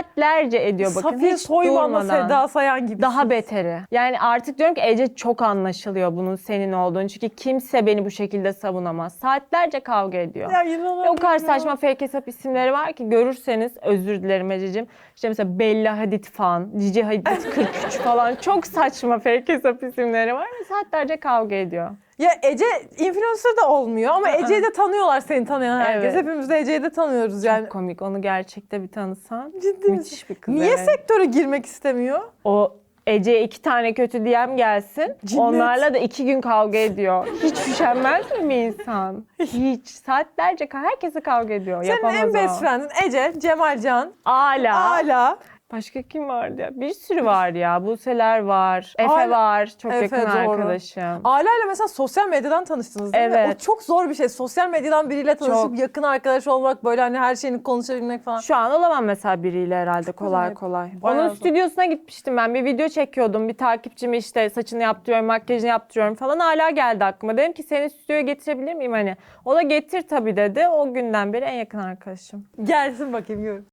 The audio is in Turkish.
saatlerce ediyor bakın. Safiye hiç Soyman'la durmadan. Seda Sayan gibi. Daha beteri. Yani artık diyorum ki Ece çok anlaşılıyor bunun senin olduğunu. Çünkü kimse beni bu şekilde savunamaz. Saatlerce kavga ediyor. Ya inanamıyorum. o kadar saçma fake hesap isimleri var ki görürseniz özür dilerim Ececiğim. İşte mesela Bella Hadid fan, Cici Hadid 43 falan çok saçma fake hesap isimleri var ve saatlerce kavga ediyor. Ya Ece influencer da olmuyor ama Ece'yi de tanıyorlar seni tanıyan herkes. Evet. Hepimiz de Ece'yi de tanıyoruz yani. Çok komik. Onu gerçekte bir tanısan Ciddi müthiş bir kız. Niye evet. sektöre girmek istemiyor? O Ece'ye iki tane kötü DM gelsin. Cinnet. Onlarla da iki gün kavga ediyor. Hiç üşenmez mi bir insan? Hiç. Saatlerce herkese kavga ediyor. Senin Yapamaz en best friend'in Ece, Cemalcan, Ala. Ala. Başka kim vardı ya? Bir sürü var ya. Buseler var. Efe Ala- var. Çok Efe, yakın doğru. arkadaşım. Ala ile mesela sosyal medyadan tanıştınız değil mi? Evet. O çok zor bir şey. Sosyal medyadan biriyle tanışıp Çok. yakın arkadaş olmak, böyle hani her şeyini konuşabilmek falan. Şu an olamam mesela biriyle herhalde kolay kolay. Bayağı Onun zor. stüdyosuna gitmiştim ben. Bir video çekiyordum. Bir takipçimi işte saçını yaptırıyorum, makyajını yaptırıyorum falan. Hala geldi aklıma. Dedim ki seni stüdyoya getirebilir miyim hani? O da getir tabii dedi. O günden beri en yakın arkadaşım. Gelsin bakayım gör.